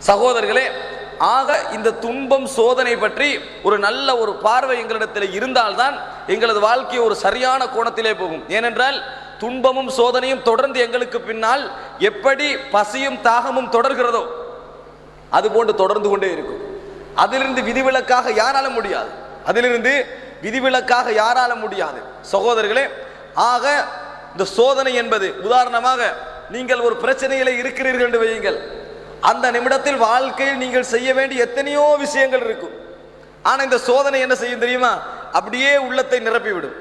சகோதரர்களே ஆக இந்த துன்பம் சோதனை பற்றி ஒரு நல்ல ஒரு பார்வை எங்களிடத்தில் இருந்தால்தான் எங்களது வாழ்க்கை ஒரு சரியான கோணத்திலே போகும். ஏனென்றால் துன்பமும் சோதனையும் தொடர்ந்து எங்களுக்கு பின்னால் எப்படி பசியும் தாகமும் தொடர்கிறதோ அது போன்று தொடர்ந்து கொண்டே இருக்கும். அதிலிருந்து விதிவிலக்காக யாரால முடியாது? அதிலிருந்து விதிவிலக்காக யாரால முடியாது? சகோதரர்களே ஆக இந்த சோதனை என்பது உதாரணமாக நீங்கள் ஒரு பிரச்சனையில இருக்கிறீர்கள் என்று வையுங்கள். அந்த நிமிடத்தில் வாழ்க்கையில் நீங்கள் செய்ய வேண்டிய எத்தனையோ விஷயங்கள் இருக்கும். ஆனால் இந்த சோதனை என்ன செய்யும் தெரியுமா? அப்படியே உள்ளத்தை நிரப்பிவிடும்.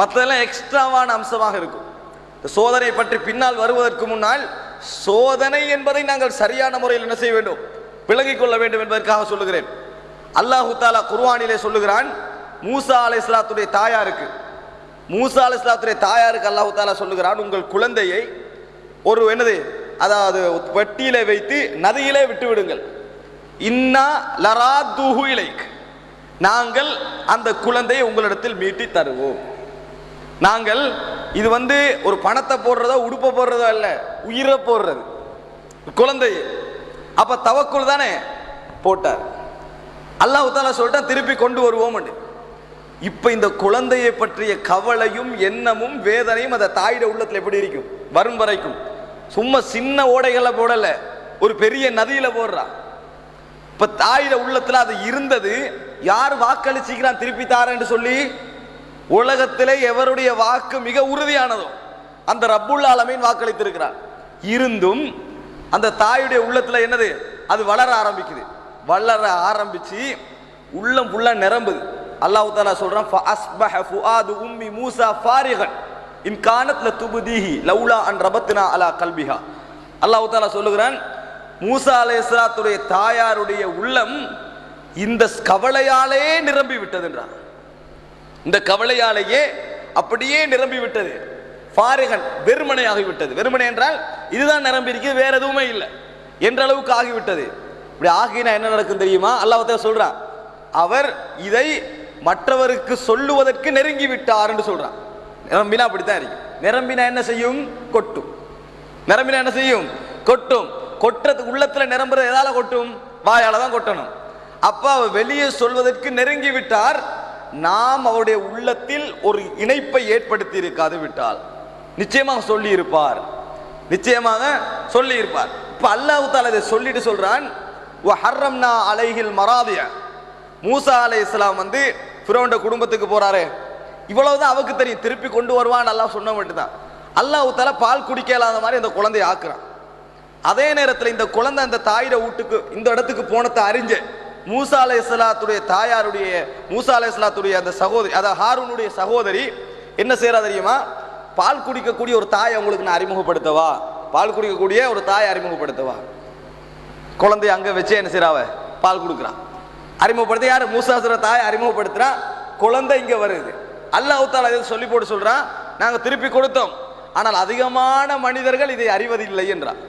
மற்றதெல்லாம் எக்ஸ்ட்ராவான அம்சமாக இருக்கும். இந்த சோதனை பற்றி பின்னால் வருவதற்கு முன்னால் சோதனை என்பதை நாங்கள் சரியான முறையில் என்ன செய்ய வேண்டும்? விளங்கிக் கொள்ள வேண்டும் என்பதற்காக சொல்லுகிறேன். அல்லாஹு தாலா குர்வானிலே சொல்லுகிறான் மூசா அலை இஸ்லாத்துடைய தாயாருக்கு மூசா அலை இஸ்லாத்துடைய தாயாருக்கு அல்லாஹு தாலா சொல்லுகிறான் உங்கள் குழந்தையை ஒரு என்னது? அதாவது வெட்டியிலே வைத்து நதியிலே விட்டு விடுங்கள் இன்னா லரா தூஹு இலைக். நாங்கள் அந்த குழந்தையை உங்களிடத்தில் மீட்டி தருவோம். நாங்கள் இது வந்து ஒரு பணத்தை போடுறதோ உடுப்பை போடுறதோ அல்ல உயிரை போடுறது. குழந்தை அப்ப தவக்குள் தானே போட்டார். அல்லாஹ் தாலா சொல்லிட்டான் திருப்பி கொண்டு வருவோம் இப்ப இந்த குழந்தையை பற்றிய கவலையும் எண்ணமும் வேதனையும் அந்த தாயிட உள்ளத்துல எப்படி இருக்கும்? வரும் வரைக்கும். சும்மா சின்ன ஓடைகளை போடல. ஒரு பெரிய நதியில போடுறான் இப்ப தாயிட உள்ளத்துல அது இருந்தது. யார் வாக்களிச்சுக்கிறான் திருப்பி தாரேன்னு சொல்லி? உலகத்திலே எவருடைய வாக்கு மிக உறுதியானதோ அந்த ரப்புல் ஆலமீன் வாக்களித்திருக்கிறான் இருந்தும் அந்த தாயுடைய உள்ளத்துல என்னது? அது வளர ஆரம்பிக்குது. வளர ஆரம்பிச்சு உள்ளம் ஃபுல்லா நிரம்புது. அல்லாஹு தாலா சொல்றான் உம்மி மூசா ஃபாரிகன். இன் கானத் லவுலா அன் ரபத்னா அலா கல்பிஹா. அல்லாஹு தாலா சொல்லுகிறான் மூசா அலைஹிஸ்ஸலாத்துடைய தாயாருடைய உள்ளம் இந்த கவலையாலே நிரம்பி விட்டது என்றார் இந்த கவலையாலேயே அப்படியே நிரம்பி விட்டது. ஃபாரிகன் வெறுமனையாகி விட்டது வெறுமனை என்றால் இதுதான் நிரம்பி இருக்குது வேற எதுவுமே இல்லை. என்ற அளவுக்கு ஆகிவிட்டது. இப்படி ஆகினா என்ன நடக்கும் தெரியுமா? அல்லாஹத்தை சொல்றான் அவர் இதை மற்றவருக்கு சொல்லுவதற்கு நெருங்கி விட்டார் என்று சொல்றான். நிரம்பினா அப்படித்தான் இருக்கும் நிரம்பினா என்ன செய்யும்? கொட்டும். நிரம்பினா என்ன செய்யும்? கொட்டும். கொட்டுறது உள்ளத்துல நிரம்புறது எதால கொட்டும்? வாயால தான் கொட்டணும். அப்ப அவர் வெளியே சொல்வதற்கு நெருங்கி விட்டார். நாம் அவருடைய உள்ளத்தில் ஒரு இணைப்பை ஏற்படுத்தி இருக்காது விட்டால். நிச்சயமாக சொல்லி இருப்பார் நிச்சயமாக சொல்லி இருப்பார் இப்ப அல்லாஹ் தால இதை சொல்லிட்டு சொல்றான் ஹர்ரம்னா அலைகில் மராதிய. மூசா அலை இஸ்லாம் வந்து ஃபிரோண்ட குடும்பத்துக்கு போறாரு. இவ்வளவுதான் அவக்கு தெரியும். திருப்பி கொண்டு வருவான் நல்லா சொன்ன மட்டும்தான். அல்லாஹ் தல பால் குடிக்க இல்லாத மாதிரி அந்த குழந்தைய ஆக்குறான். அதே நேரத்தில் இந்த குழந்தை அந்த தாயிட வீட்டுக்கு இந்த இடத்துக்கு போனத்தை அறிஞ்ச மூசா அலை இஸ்லாத்துடைய தாயாருடைய மூசா அலை இஸ்லாத்துடைய அந்த சகோதரி அதாவது ஹாரூனுடைய சகோதரி என்ன செய்யறா தெரியுமா? பால் குடிக்கக்கூடிய ஒரு தாயை உங்களுக்கு நான் அறிமுகப்படுத்தவா? பால் குடிக்கக்கூடிய ஒரு தாயை அறிமுகப்படுத்தவா? குழந்தைய அங்கே வச்சு என்ன செய்றாவ பால் கொடுக்குறான் அறிமுகப்படுத்த யார்? மூசாசுர தாயை அறிமுகப்படுத்துறா. குழந்தை இங்கே வருது. அல்லாஹால இதை சொல்லி போட்டு சொல்றான் நாங்கள் திருப்பி கொடுத்தோம். ஆனால் அதிகமான மனிதர்கள் இதை அறிவதில்லை என்றார்.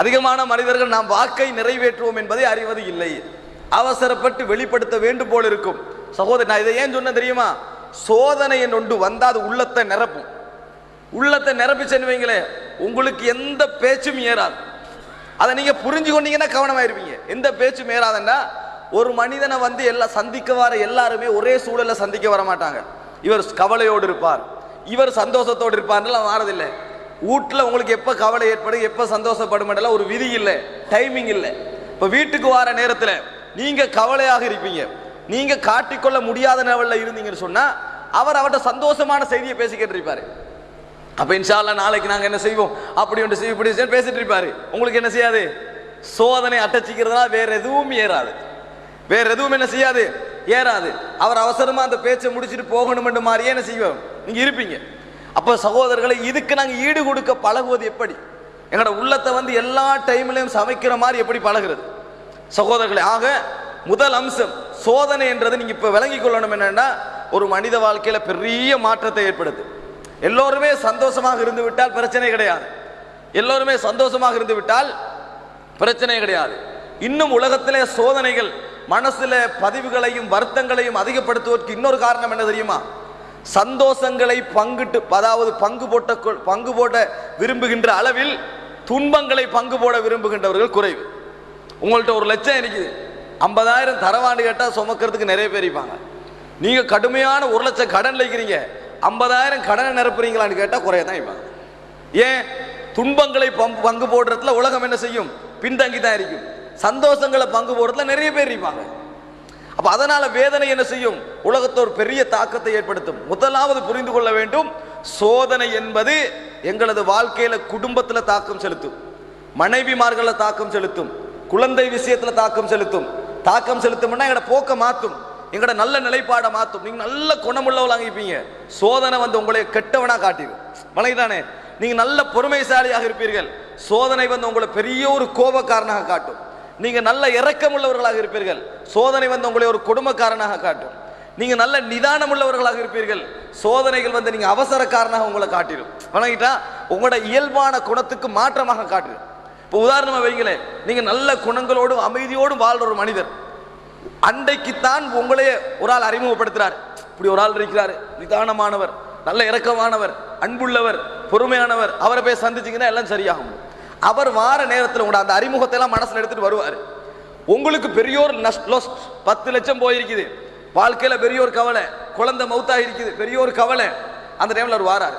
அதிகமான மனிதர்கள் நாம் வாக்கை நிறைவேற்றுவோம் என்பதை அறிவது இல்லை. அவசரப்பட்டு வெளிப்படுத்த வேண்டும் போல் இருக்கும். சகோதரி நான் இதை ஏன் சொன்ன தெரியுமா? சோதனை ஒன்று வந்தால் அது உள்ளத்தை நிரப்பும். உள்ளத்தை நிரப்பிச்சேன்னு வைங்களேன் உங்களுக்கு எந்த பேச்சும் ஏறாது. அதை நீங்க புரிஞ்சு கொண்டீங்கன்னா கவனமா இருப்பீங்க எந்த பேச்சும் ஏறாதுன்னா ஒரு மனிதனை வந்து எல்லாம் சந்திக்க வர எல்லாருமே ஒரே சூழலில் சந்திக்க வர மாட்டாங்க. இவர் கவலையோடு இருப்பார். இவர் சந்தோஷத்தோடு இருப்பார்லாம் மாறதில்லை. வீட்டில் உங்களுக்கு எப்போ கவலை ஏற்படும் எப்போ சந்தோஷப்படும் ஒரு விதி இல்லை டைமிங் இல்லை. இப்போ வீட்டுக்கு வர நேரத்தில் நீங்கள் கவலையாக இருப்பீங்க. நீங்கள் காட்டிக்கொள்ள முடியாத லெவலில் இருந்தீங்கன்னு சொன்னால் அவர் அவர்கிட்ட சந்தோஷமான செய்தியை பேசிக்கிட்டு இருப்பார். அப்போ இன்ஷால்ல நாளைக்கு நாங்கள் என்ன செய்வோம்? அப்படி ஒன்று செய்வோம் இப்படி செய்வோம் பேசிட்டு இருப்பார். உங்களுக்கு என்ன செய்யாது? சோதனை அட்டச்சிக்கிறதுனா வேற எதுவும் ஏறாது. வேற எதுவும் என்ன செய்யாது? ஏறாது. அவர் அவசரமா அந்த பேச்சை முடிச்சிட்டு போகணும் மாதிரியே என்ன செய்வோம் நீங்க இருப்பீங்க. அப்ப சகோதரர்களை இதுக்கு நாங்க ஈடு கொடுக்க பழகுவது எப்படி? எங்களோட உள்ளத்தை வந்து எல்லா டைம்லயும் சமைக்கிற மாதிரி எப்படி பழகுறது? சகோதரர்களே ஆக முதல் அம்சம் சோதனை என்றது நீங்க இப்ப விளங்கிக் கொள்ளணும் என்னன்னா ஒரு மனித வாழ்க்கையில பெரிய மாற்றத்தை ஏற்படுது எல்லோருமே சந்தோஷமாக இருந்து விட்டால் பிரச்சனை கிடையாது. எல்லோருமே சந்தோஷமாக இருந்து விட்டால் பிரச்சனை கிடையாது. இன்னும் உலகத்திலே சோதனைகள் மனசுல பதிவுகளையும் வருத்தங்களையும் அதிகப்படுத்துவதற்கு இன்னொரு காரணம் என்ன தெரியுமா? சந்தோஷங்களை பங்கிட்டு அதாவது பங்கு போட்ட பங்கு போட விரும்புகின்ற அளவில் துன்பங்களை பங்கு போட விரும்புகின்றவர்கள் குறைவு. உங்கள்கிட்ட ஒரு லட்சம் இருக்குது. ஐம்பதாயிரம் தரவாண்டு கேட்டால் சுமக்கிறதுக்கு நிறைய பேர் இருப்பாங்க. நீங்க கடுமையான ஒரு லட்சம் கடன் இருக்கிறீங்க. ஐம்பதாயிரம் கடனை நிரப்புறீங்களான்னு கேட்டால் குறைய தான் இருப்பாங்க ஏன்? துன்பங்களை பங்கு பங்கு போடுறதுல உலகம் என்ன செய்யும்? பின்தங்கி தான் இருக்கும். சந்தோஷங்களை பங்கு போடுறதுல நிறைய பேர் இருப்பாங்க. அப்போ அதனால் வேதனை என்ன செய்யும்? உலகத்தை ஒரு பெரிய தாக்கத்தை ஏற்படுத்தும். முதலாவது புரிந்து கொள்ள வேண்டும். சோதனை என்பது எங்களது வாழ்க்கையில் குடும்பத்தில் தாக்கம் செலுத்தும். மனைவிமார்களில் தாக்கம் செலுத்தும். குழந்தை விஷயத்தில் தாக்கம் செலுத்தும். தாக்கம் செலுத்தும்னா எங்களோட போக்க மாற்றும் எங்களோட நல்ல நிலைப்பாடை மாற்றும் நீங்கள் நல்ல குணமுள்ளவளாக இருப்பீங்க. சோதனை வந்து உங்களை கெட்டவனாக காட்டிடும் வணங்கிதானே நீங்கள் நல்ல பொறுமைசாலியாக இருப்பீர்கள். சோதனை வந்து உங்களை பெரிய ஒரு கோபக்காரனாக காட்டும். நீங்க நல்ல இறக்கம் உள்ளவர்களாக இருப்பீர்கள். சோதனை வந்து உங்களை ஒரு கொடுமைக்காரனாக காட்டும். நீங்க நல்ல நிதானம் உள்ளவர்களாக இருப்பீர்கள். சோதனைகள் வந்து நீங்க அவசரக்காரனாக உங்களை காட்டிடும். வணங்கிட்டா? உங்களோட இயல்பான குணத்துக்கு மாற்றமாக காட்டிடும் இப்போ உதாரணமாக வைங்களேன் நீங்கள் நல்ல குணங்களோடும் அமைதியோடும் வாழ்ற ஒரு மனிதர். அன்றைக்குத்தான் உங்களையே ஒரு ஆள் அறிமுகப்படுத்துகிறார் இப்படி ஒரு ஆள் இருக்கிறார். நிதானமானவர் நல்ல இறக்கமானவர் அன்புள்ளவர் பொறுமையானவர். அவரை போய் சந்திச்சீங்கன்னா எல்லாம் சரியாகும். அவர் வார நேரத்தில் உங்களோட அந்த அறிமுகத்தை எல்லாம் எடுத்துகிட்டு எடுத்துட்டு வருவார். உங்களுக்கு பெரியோர் லொஸ்ட் பத்து லட்சம் போயிருக்குது. வாழ்க்கையில் பெரியோர் கவலை குழந்தை மௌத்தாக இருக்குது பெரியோர் கவலை. அந்த டைமில் அவர் வாரார்.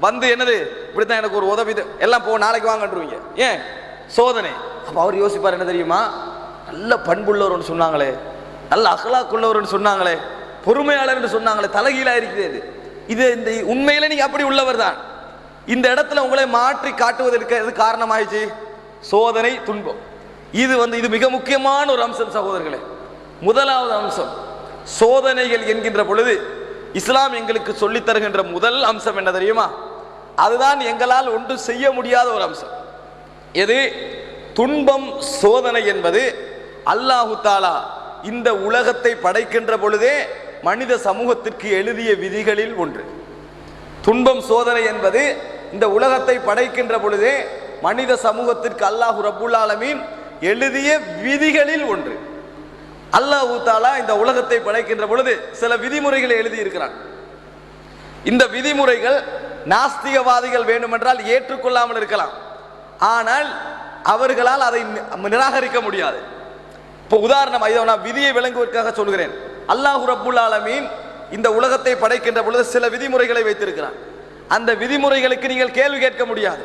வந்து என்னது? இப்படித்தான் எனக்கு ஒரு உதவி இது. எல்லாம் போ நாளைக்கு வாங்கன்றுவீங்க. ஏன்? சோதனை. அப்போ அவர் யோசிப்பார் என்ன தெரியுமா? நல்ல பண்புள்ளவர்னு சொன்னாங்களே. நல்ல அகலாக்குள்ளவர்னு சொன்னாங்களே. பொறுமையாளர்னு சொன்னாங்களே. தலைகீழாக இருக்குது இது. இது இந்த உண்மையில் நீங்கள் அப்படி உள்ளவர் தான் இந்த இடத்துல உங்களை மாற்றி காட்டுவதற்கு எது காரணமாயிடுச்சு? சோதனை துன்பம். இது வந்து இது மிக முக்கியமான ஒரு அம்சம் சகோதரர்களே. முதலாவது அம்சம் சோதனைகள் என்கின்ற பொழுது இஸ்லாம் எங்களுக்கு சொல்லித் தருகின்ற முதல் அம்சம் என்ன தெரியுமா? அதுதான் எங்களால் ஒன்று செய்ய முடியாத ஒரு அம்சம். எது? துன்பம் சோதனை என்பது அல்லாஹு தாலா இந்த உலகத்தை படைக்கின்ற பொழுதே மனித சமூகத்திற்கு எழுதிய விதிகளில் ஒன்று. துன்பம் சோதனை என்பது இந்த உலகத்தை படைக்கின்ற பொழுதே மனித சமூகத்திற்கு அல்லாஹு ரபுல் ஆலமீன் எழுதிய விதிகளில் ஒன்று. அல்லாஹு தாலா இந்த உலகத்தை படைக்கின்ற பொழுது சில விதிமுறைகளை எழுதி இருக்கிறான் இந்த விதிமுறைகள் நாஸ்திகவாதிகள் வேண்டுமென்றால் ஏற்றுக்கொள்ளாமல் இருக்கலாம். ஆனால் அவர்களால் அதை நிராகரிக்க முடியாது. இப்போ உதாரணம் இதை நான் விதியை விளங்குவதற்காக சொல்கிறேன். அல்லாஹு ரபுல் ஆலமீன் இந்த உலகத்தை படைக்கின்ற பொழுது சில விதிமுறைகளை வைத்திருக்கிறான். அந்த விதிமுறைகளுக்கு நீங்கள் கேள்வி கேட்க முடியாது.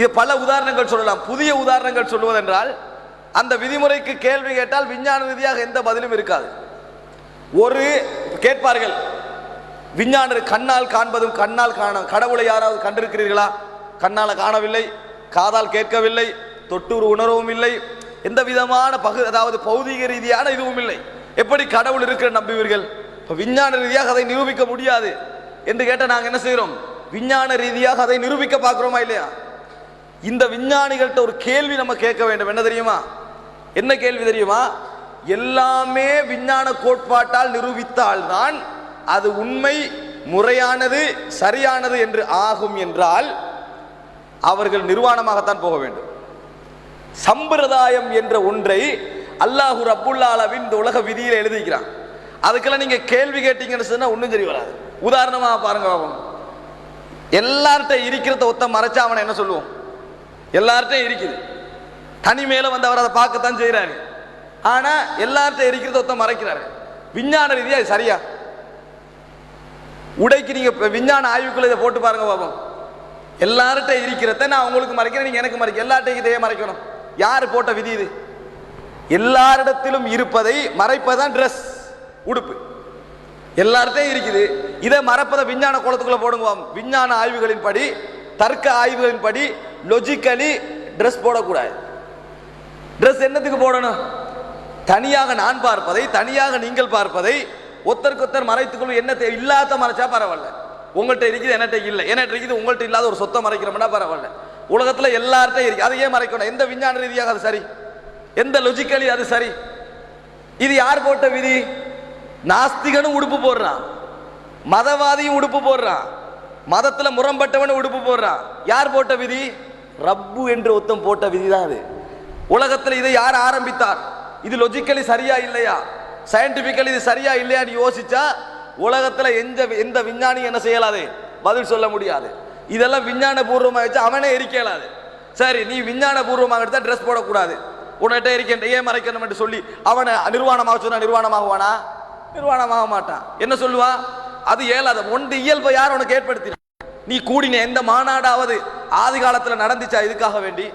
இது பல உதாரணங்கள் சொல்லலாம். புதிய உதாரணங்கள் சொல்வதென்றால் அந்த விதிமுறைக்கு கேள்வி கேட்டால் விஞ்ஞான ரீதியாக எந்த பதிலும் இருக்காது. ஒரு கேட்பார்கள் விஞ்ஞானர் கண்ணால் காண்பதும் கண்ணால் காண கடவுளை யாராவது கண்டிருக்கிறீர்களா? கண்ணால் காணவில்லை காதால் கேட்கவில்லை தொட்டூர் உணர்வும் இல்லை எந்த விதமான பகு அதாவது பௌதீக ரீதியான இதுவும் இல்லை. எப்படி கடவுள் இருக்கிற நம்புவீர்கள்? இப்போ விஞ்ஞான ரீதியாக அதை நிரூபிக்க முடியாது. என்று கேட்டால் நாங்கள் என்ன செய்கிறோம் விஞ்ஞான ரீதியாக அதை நிரூபிக்க பார்க்குறோமா இல்லையா? இந்த விஞ்ஞானிகள்கிட்ட ஒரு கேள்வி நம்ம கேட்க வேண்டும். என்ன தெரியுமா? என்ன கேள்வி தெரியுமா? எல்லாமே விஞ்ஞான கோட்பாட்டால் நிரூபித்தால் தான் அது உண்மை முறையானது சரியானது என்று ஆகும் என்றால் அவர்கள் நிர்வாணமாகத்தான் போக வேண்டும். சம்பிரதாயம் என்ற ஒன்றை அல்லாஹூர் ரப்புல் இந்த உலக விதியில் எழுதிக்கிறான் அதுக்கெல்லாம் நீங்க கேள்வி கேட்டீங்கன்னு சொன்னா ஒன்றும் சரி வராது. உதாரணமா பாருங்க பாபம் எல்லார்ட்ட இருக்கிறத ஒத்த மறைச்சா அவனை என்ன சொல்லுவோம்? எல்லார்ட்டையும் இருக்குது. தனிமையில வந்து அவர் அதை பார்க்கத்தான் செய்கிறாரு ஆனா எல்லார்ட்டையும் இருக்கிறத ஒத்த மறைக்கிறாரு. விஞ்ஞான ரீதியா இது சரியா? உடைக்கு நீங்க விஞ்ஞான ஆய்வுக்குள்ள இதை போட்டு பாருங்க பாபம் எல்லார்ட்ட இருக்கிறத நான் உங்களுக்கு மறைக்கிறேன் நீங்க எனக்கு மறைக்க. எல்லார்ட்டையும் இதையே மறைக்கணும். யார் போட்ட விதி இது? எல்லாரிடத்திலும் இருப்பதை மறைப்பதான் ட்ரெஸ் உடுப்பு. எல்லார்ட்டையும் இருக்குது. இதை மறப்பதை விஞ்ஞான கோலத்துக்குள்ள போடுங்க விஞ்ஞான ஆய்வுகளின் படி தர்க்க ஆய்வுகளின் படி லொஜிக்கலி ட்ரெஸ் போடக்கூடாது. ட்ரெஸ் என்னத்துக்கு போடணும்? தனியாக நான் பார்ப்பதை தனியாக நீங்கள் பார்ப்பதை ஒத்தருக்கொத்தர் ஒருத்தர் மறைத்துக்கொள்ளும் என்ன இல்லாத மறைச்சா பரவாயில்ல. உங்கள்கிட்ட இருக்குது என்கிட்ட இல்லை. என்கிட்ட இருக்குது உங்கள்கிட்ட இல்லாத ஒரு சொத்தை மறைக்கிறோம்னா பரவாயில்ல. உலகத்தில் எல்லார்ட்டையும் இருக்கு. அதை ஏன் மறைக்கணும். எந்த விஞ்ஞான ரீதியாக அது சரி? எந்த லொஜிக்கலி அது சரி? இது யார் போட்ட விதி? நாஸ்திகனும் உடுப்பு போடுறான். மதவாதியும் உடுப்பு போடுறான். மதத்தில் முரம்பட்டவனும் உடுப்பு போடுறான். யார் போட்ட விதி? ரப்பு என்று ஒத்தம் போட்ட விதி தான் அது. உலகத்தில் இதை யார் ஆரம்பித்தார்? இது லொஜிக்கலி சரியா இல்லையா? சயின்டிபிக்கலி இது சரியா இல்லையான்னு யோசிச்சா உலகத்தில் எந்த எந்த விஞ்ஞானி என்ன செய்யலாது? பதில் சொல்ல முடியாது. இதெல்லாம் விஞ்ஞான பூர்வமாக வச்சு அவனே எரிக்கலாது. சரி நீ விஞ்ஞான பூர்வமாக எடுத்தால் ட்ரெஸ் போடக்கூடாது. உன்கிட்ட இருக்கின்ற ஏன் மறைக்கணும் என்று சொல்லி அவனை நிர்வாணமாக சொன்னா நிர்வாணமாகுவானா? நிர்வாணமாக மாட்டான் என்ன சொல்லுவான் அது இயலாத ஒன்று இயல்பை யார் உனக்கு ஏற்படுத்தின? நீ கூடின எந்த மாநாடாவது ஆதி காலத்தில் நடந்துச்சா இதுக்காக வேண்டி?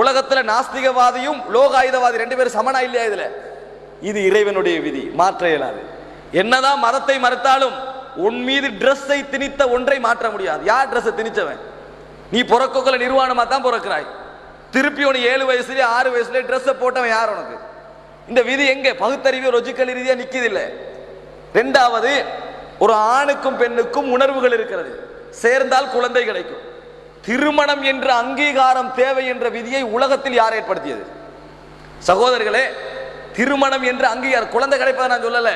உலகத்துல நாஸ்திகவாதியும் லோகாயுதவாதி ரெண்டு பேரும் சமனா இல்லையா இதுல? இது இறைவனுடைய விதி. மாற்ற இயலாது. என்னதான் மதத்தை மறுத்தாலும் உன் மீது ட்ரெஸ்ஸை திணித்த ஒன்றை மாற்ற முடியாது. யார் ட்ரெஸ்ஸை திணிச்சவன்? நீ பிறக்கக்குள்ள நிர்வாணமா தான் பிறக்கிறாய். திருப்பி உனக்கு ஏழு வயசுலேயே ஆறு வயசுலேயே ட்ரெஸ்ஸை போட்டவன் யார் உனக்கு? இந்த விதி எங்க? பகுத்தறிவு ரொஜிக்கல் ரீதியா நிக்குது இல்ல ரெண்டாவது ஒரு ஆணுக்கும் பெண்ணுக்கும் உணர்வுகள் இருக்கிறது. சேர்ந்தால் குழந்தை கிடைக்கும். திருமணம் என்ற அங்கீகாரம் தேவை என்ற விதியை உலகத்தில் யார் ஏற்படுத்தியது? சகோதரர்களே திருமணம் என்ற அங்கீகாரம் குழந்தை கிடைப்பதை நான் சொல்லல.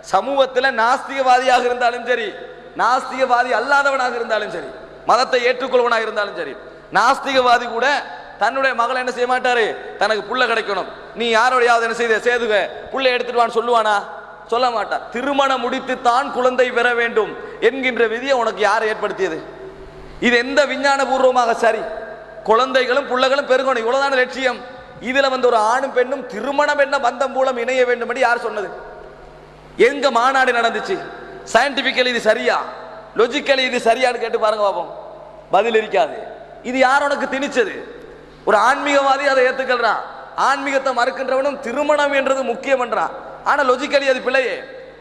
சமூகத்தில் நாஸ்திகவாதியாக இருந்தாலும் சரி நாஸ்திகவாதி அல்லாதவனாக இருந்தாலும் சரி மதத்தை ஏற்றுக்கொள்வனாக இருந்தாலும் சரி நாஸ்திகவாதி கூட தன்னுடைய மகளை என்ன செய்ய மாட்டாரு? தனக்கு புள்ள கிடைக்கணும். நீ யாரோடையாவது என்ன செய்த? சேதுக புள்ளை எடுத்துட்டு வான்னு சொல்லுவானா? சொல்ல மாட்டான் திருமணம் முடித்து தான் குழந்தை பெற வேண்டும் என்கின்ற விதியை உனக்கு யார் ஏற்படுத்தியது? இது எந்த விஞ்ஞான பூர்வமாக சரி. குழந்தைகளும் பிள்ளைகளும் பெருகணும் இவ்வளவுதான லட்சியம். இதுல வந்து ஒரு ஆணும் பெண்ணும் திருமணம் என்ன பந்தம் மூலம் இணைய வேண்டும் என்று யார் சொன்னது? எங்க மாநாடு நடந்துச்சு? சயின்டிபிக்கலி இது சரியா? லொஜிக்கலி இது சரியான்னு கேட்டு பாருங்க பாப்போம். பதில் இருக்காது. இது யார் உனக்கு திணிச்சது? ஒரு ஆன்மீகவாதி அதை ஏத்துக்கல்றான் ஆன்மீகத்தை மறுக்கின்றவனும் திருமணம் என்றது முக்கியம் என்றான் ஆனால் லொஜிக்கலி அது பிழையே.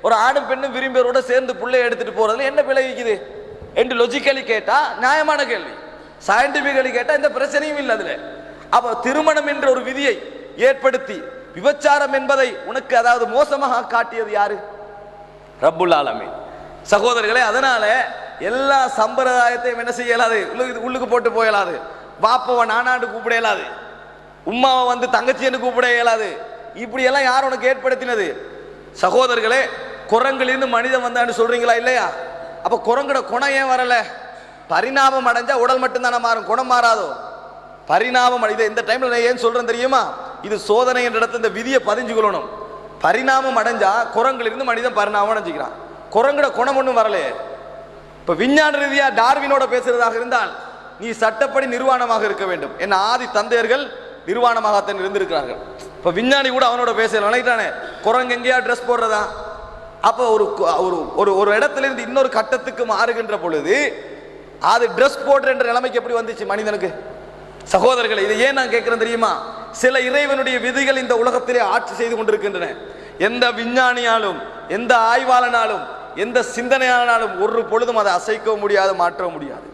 ஒரு ஆணும் பெண்ணும் விரும்பியவரோட சேர்ந்து பிள்ளைய எடுத்துட்டு போறதுல என்ன பிழை இருக்குது? என்று லொஜிக்கலி கேட்டா நியாயமான கேள்வி. சயின்டிபிக்கலி கேட்டா எந்த பிரச்சனையும் இல்லை அதுல. அப்ப திருமணம் என்ற ஒரு விதியை ஏற்படுத்தி விபச்சாரம் என்பதை உனக்கு அதாவது மோசமாக காட்டியது யாரு? ரப்புல் ஆலமீன். சகோதரர்களே அதனால எல்லா சம்பிரதாயத்தையும் என்ன செய்யலாது? உள்ளுக்கு உள்ளுக்கு போட்டு போயலாது. பாப்பவ நானாண்டு கூப்பிடலாது. உம்மாவை வந்து தங்கச்சின்னு கூப்பிட இயலாது. இப்படி எல்லாம் யார் உனக்கு ஏற்படுத்தினது? சகோதரர்களே குரங்கிலிருந்து மனிதன் வந்தான்னு சொல்றீங்களா இல்லையா? அப்ப குரங்கோட குணம் ஏன் வரல? பரிணாமம் அடைஞ்சா உடல் மட்டும்தானே மாறும் குணம் மாறாதோ? பரிணாமம் அடை- இந்த டைம்ல நான் ஏன் சொல்றேன் தெரியுமா? இது சோதனை என்ற இடத்த இந்த விதியை பதிஞ்சு கொள்ளணும் பரிணாமம் அடைஞ்சா குரங்கிலிருந்து மனிதன் பரிணாமம் அடைஞ்சிக்கிறான். குரங்கோட குணம் ஒன்றும் வரலையே. இப்ப விஞ்ஞான ரீதியா டார்வினோட பேசுறதாக இருந்தால் நீ சட்டப்படி நிர்வாணமாக இருக்க வேண்டும். என் ஆதி தந்தையர்கள் நிர்வாணமாகத்தான் இருந்திருக்கிறார்கள். இப்போ விஞ்ஞானி கூட அவனோட பேச நினைக்கிறானே குரங்கு எங்கேயா ட்ரெஸ் போடுறதா? அப்போ ஒரு ஒரு ஒரு ஒரு இடத்துல இருந்து இன்னொரு கட்டத்துக்கு மாறுகின்ற பொழுது அது ட்ரெஸ் போடுற என்ற நிலைமைக்கு எப்படி வந்துச்சு மனிதனுக்கு? சகோதரர்களை இதை ஏன் நான் கேட்குறேன் தெரியுமா? சில இறைவனுடைய விதிகள் இந்த உலகத்திலே ஆட்சி செய்து கொண்டிருக்கின்றன. எந்த விஞ்ஞானியாலும் எந்த ஆய்வாளனாலும் எந்த சிந்தனையாளனாலும் ஒரு பொழுதும் அதை அசைக்கவும் முடியாது மாற்றவும் முடியாது.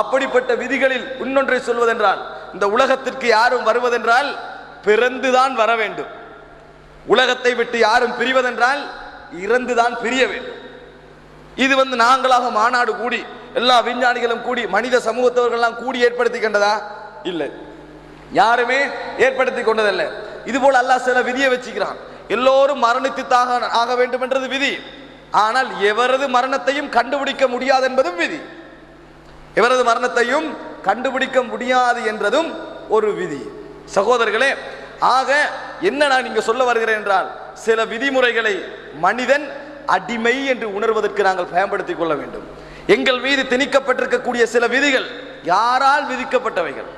அப்படிப்பட்ட விதிகளில் இன்னொன்றை சொல்வதென்றால் இந்த உலகத்திற்கு யாரும் வருவதென்றால் பிறந்துதான் வர வேண்டும். உலகத்தை விட்டு யாரும் பிரிவதென்றால் இறந்துதான் பிரிய வேண்டும். இது வந்து நாங்களாக மாநாடு கூடி எல்லா விஞ்ஞானிகளும் கூடி மனித சமூகத்தவர்கள்லாம் கூடி ஏற்படுத்தி கண்டதா இல்லை. யாருமே ஏற்படுத்தி கொண்டதல்ல. இது போல் அல்லாஹ் சில விதியை வச்சுக்கிறான். எல்லோரும் மரணித்துத்தாக ஆக வேண்டும் என்றது விதி. ஆனால் எவரது மரணத்தையும் கண்டுபிடிக்க முடியாது என்பதும் விதி. எவரது மரணத்தையும் கண்டுபிடிக்க முடியாது என்றதும் ஒரு விதி. சகோதரர்களே ஆக என்ன நான் இங்கே சொல்ல வருகிறேன் என்றால் சில விதிமுறைகளை மனிதன் அடிமை என்று உணர்வதற்கு நாங்கள் பயன்படுத்திக் கொள்ள வேண்டும். எங்கள் மீது திணிக்கப்பட்டிருக்கக்கூடிய சில விதிகள் யாரால் விதிக்கப்பட்டவைகள்?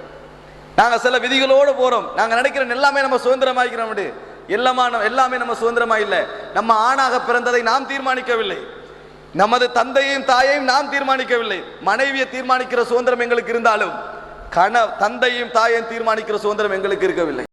நாங்கள் சில விதிகளோடு போறோம். நாங்கள் நினைக்கிறோம் எல்லாமே நம்ம சுதந்திரமாக்கிறோம் எல்லாமா எல்லாமே நம்ம சுதந்திரமா இல்லை. நம்ம ஆணாக பிறந்ததை நாம் தீர்மானிக்கவில்லை. நமது தந்தையையும் தாயையும் நாம் தீர்மானிக்கவில்லை. மனைவியை தீர்மானிக்கிற சுதந்திரம் எங்களுக்கு இருந்தாலும் கண தந்தையும் தாயையும் தீர்மானிக்கிற சுதந்திரம் எங்களுக்கு இருக்கவில்லை.